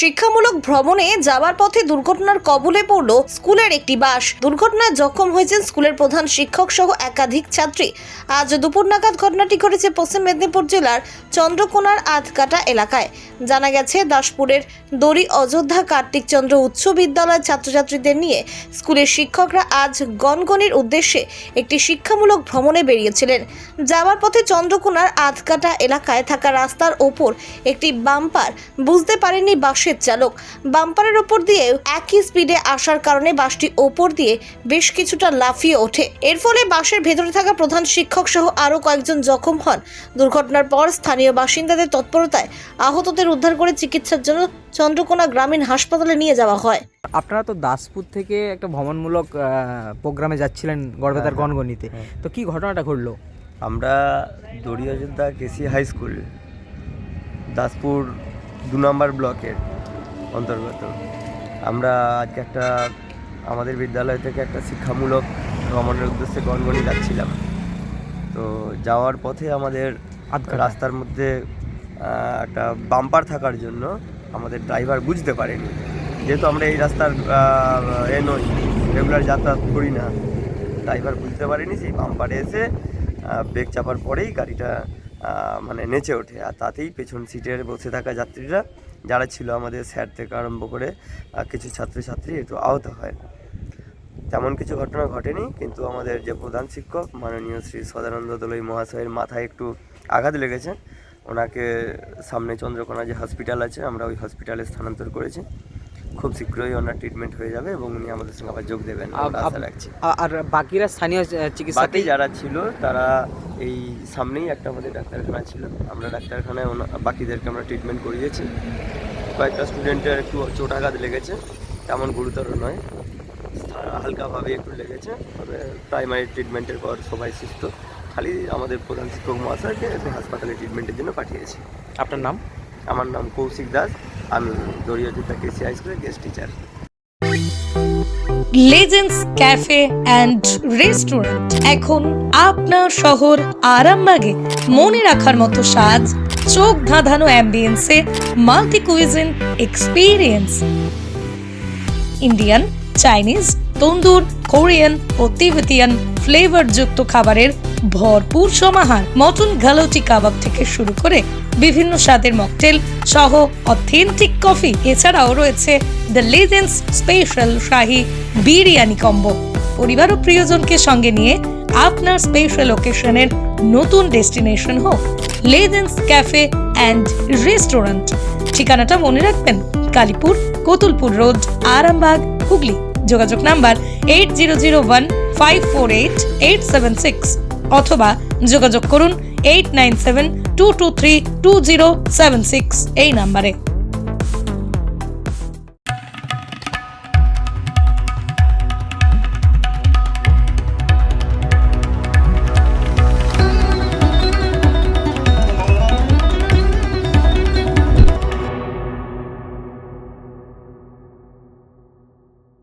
শিক্ষামূলক ভ্রমণে যাওয়ার পথে দুর্ঘটনার কবলে পড়ল স্কুলের একটি বাস। দুর্ঘটনায় জখম হয়েছেন স্কুলের প্রধান শিক্ষক সহ একাধিক ছাত্রী। আজ দুপুর নাগাদ ঘটনাটি ঘটেছে পশ্চিম মেদিনীপুর জেলার চন্দ্রকোনার আধকাটা এলাকায়। জানা গেছে, দাসপুরের দড়ি অযোধ্যা কার্তিক চন্দ্র উচ্চ বিদ্যালয়ের ছাত্রছাত্রীদের নিয়ে স্কুলের শিক্ষকরা আজ গনগনির উদ্দেশ্যে একটি শিক্ষামূলক ভ্রমণে বেরিয়েছিলেন। যাওয়ার পথে চন্দ্রকোনার আধকাটা এলাকায় থাকা রাস্তার ওপর একটি বাম্পার বুঝতে পারেনি বাসের চালক। বাম্পারের ওপর দিয়ে একই স্পিডে আসার কারণে বাসটি ওপর দিয়ে বেশ কিছুটা লাফিয়ে ওঠে। এর ফলে বাসের ভেতরে থাকা প্রধান শিক্ষক সহ আরও কয়েকজন জখম হন। দুর্ঘটনার পর স্থানীয় বাসিন্দাদের তৎপরতায় আহতদের উদ্ধার করে চিকিৎসার জন্য চন্দ্রকোনা গ্রামীণ হাসপাতালে নিয়ে যাওয়া হয়। আপনারা তো দাসপুর থেকে একটা ভ্রমণমূলক প্রোগ্রামে যাচ্ছিলেন গড়বেতার হ্যাঁ, গণগণিতে। হ্যাঁ। তো কি ঘটনাটা ঘটলো? আমরা দড়ি Ayodhya KC high school Daspur দু নম্বর ব্লকের অন্তর্গত। আমরা আজকে একটা আমাদের বিদ্যালয় থেকে একটা শিক্ষামূলক ভ্রমণের উদ্দেশ্যে গনগনি যাচ্ছিলাম। তো যাওয়ার পথে আমাদের। রাস্তার মধ্যে একটা বাম্পার থাকার জন্য আমাদের ড্রাইভার বুঝতে পারেনি। যেহেতু আমরা এই রাস্তার এ নই রেগুলার যাতায়াত করি না ড্রাইভার বুঝতে পারেনি সেই বাম্পারে এসে ব্রেক চাপার পরেই গাড়িটা মানে নেচে ওঠে। আর তাতেই পেছন সিটের বসে থাকা যাত্রীরা যারা ছিল আমাদের স্যার থেকে আরম্ভ করে কিছু ছাত্রছাত্রী একটু আহত হয়। তেমন কিছু ঘটনা ঘটেনি কিন্তু আমাদের যে প্রধান শিক্ষক মাননীয় শ্রী সদানন্দ দলই মহাশয়ের মাথায় একটু আঘাত লেগেছে। ওনাকে সামনে চন্দ্রকোনা যে হসপিটাল আছে আমরা ওই হসপিটালে স্থানান্তর করেছি। খুব শীঘ্রই ওনার ট্রিটমেন্ট হয়ে যাবে এবং উনি আমাদের সঙ্গে আবার যোগ দেবেন আশা রাখছি। আর বাকিরা স্থানীয় চিকিৎসাতেই যারা ছিল তারা এই সামনেই একটা আমাদের ডাক্তারখানা ছিল। আমরা ডাক্তারখানায় বাকিদেরকে আমরা ট্রিটমেন্ট করিয়েছি। কয়েকটা স্টুডেন্টের একটু চোটাঘাত লেগেছে তেমন গুরুতর নয়। হালকাভাবে একটু লেগেছে তবে প্রাইমারি ট্রিটমেন্টের পর সবাই সুস্থ। খালি আমাদের প্রধান শিক্ষক মহাশয়কে একটু হাসপাতালে ট্রিটমেন্টের জন্য পাঠিয়েছি। আপনার নাম? আমার নাম কৌশিক দাস। আমি দরিয়াজুতা কেসি হাই স্কুলের guest teacher legends cafe and restaurant এখন আপনার শহর আরামবাগে মনে রাখার মতো সাজ, চোখ ধাঁধানো অ্যাম্বিয়েন্সে multi cuisine experience Indian Chinese tandoor Korean ও তিবেতিয়ান ফ্লেভারযুক্ত খাবারের ভরপুর সমাহার। মটন গালোটি কাবাব থেকে শুরু করে বিভিন্ন স্বাদের মকটেল সহ অথেন্টিক কফি এছাড়াও রয়েছে the legends special shahi biryani combo পরিবার ও প্রিয়জনকে সঙ্গে নিয়ে আপনার স্পেশাল ওকেশনের নতুন ডেস্টিনেশন হোক। লেজেন্ডস ক্যাফে অ্যান্ড রেস্টুরেন্ট ঠিকানাটা মনে রাখবেন, কালীপুর, কোতুলপুর রোড, আরামবাগ, হুগলি। যোগাযোগ number eight zero zero one five four eight eight seven six অথবা যোগাযোগ করুন eight nine seven two two three two zero seven six এই নাম্বারে।